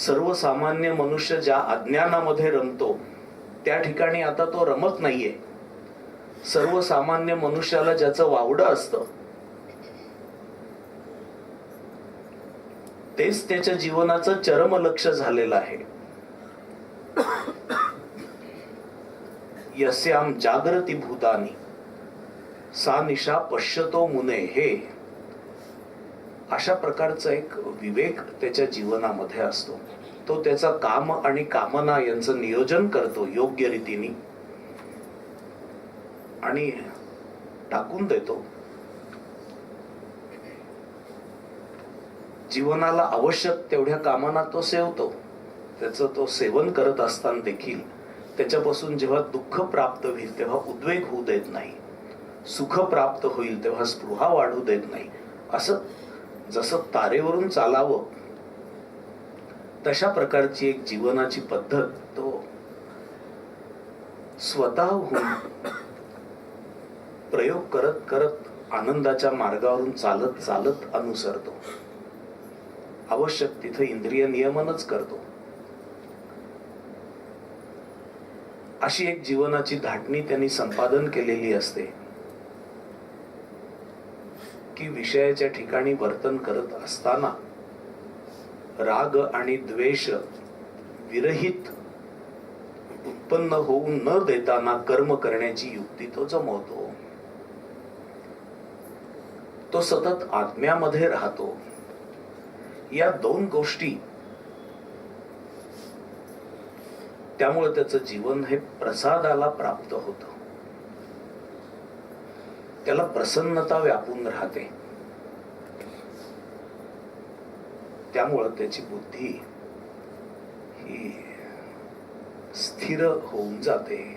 सर्वसामान्य मनुष्य ज्या अज्ञानामध्ये रमतो त्या ठिकाणी आता तो रमत नाहीये. सर्वसामान्य मनुष्याला ज्याचं वावडं असतं तेच त्याच्या जीवनाचं चरम लक्ष झालेलं आहे. यस्याम जागृती भूतानी सा निशा पश्यतो मुने हे. अशा प्रकारचा एक विवेक त्याच्या जीवनामध्ये असतो. तो त्याचा काम आणि कामना यांचं नियोजन करतो योग्य रीतीने. आणि टाकून देतो. जीवनाला आवश्यक तेवढ्या कामांना तो सेवतो. त्याचं तो सेवन करत असताना देखील त्याच्यापासून जेव्हा दुःख प्राप्त होईल तेव्हा उद्वेग होऊ देत नाही. सुख प्राप्त होईल तेव्हा स्पृहा वाढू देत नाही. असं जसं तारेवरून चालावं तशा प्रकारची एक जीवनाची पद्धत तो स्वतःहून प्रयोग करत करत आनंदाच्या मार्गावरून चालत चालत अनुसरतो. आवश्यक तिथे इंद्रिय नियमनच करतो. अशी एक जीवनाची धाटणी त्यांनी संपादन केलेली असते. की विषयाच्या ठिकाणी वर्तन करत असताना राग आणि द्वेष विरहित उत्पन्न होऊ न देताना कर्म करण्याची युक्ती तो जमवतो. तो सतत आत्म्यामध्ये राहतो. या दोन गोष्टी त्यामुळे त्याचं जीवन हे प्रसादाला प्राप्त होतं. त्याला प्रसन्नता व्यापून राहते. त्यामुळं त्याची बुद्धी ही स्थिर होऊन जाते.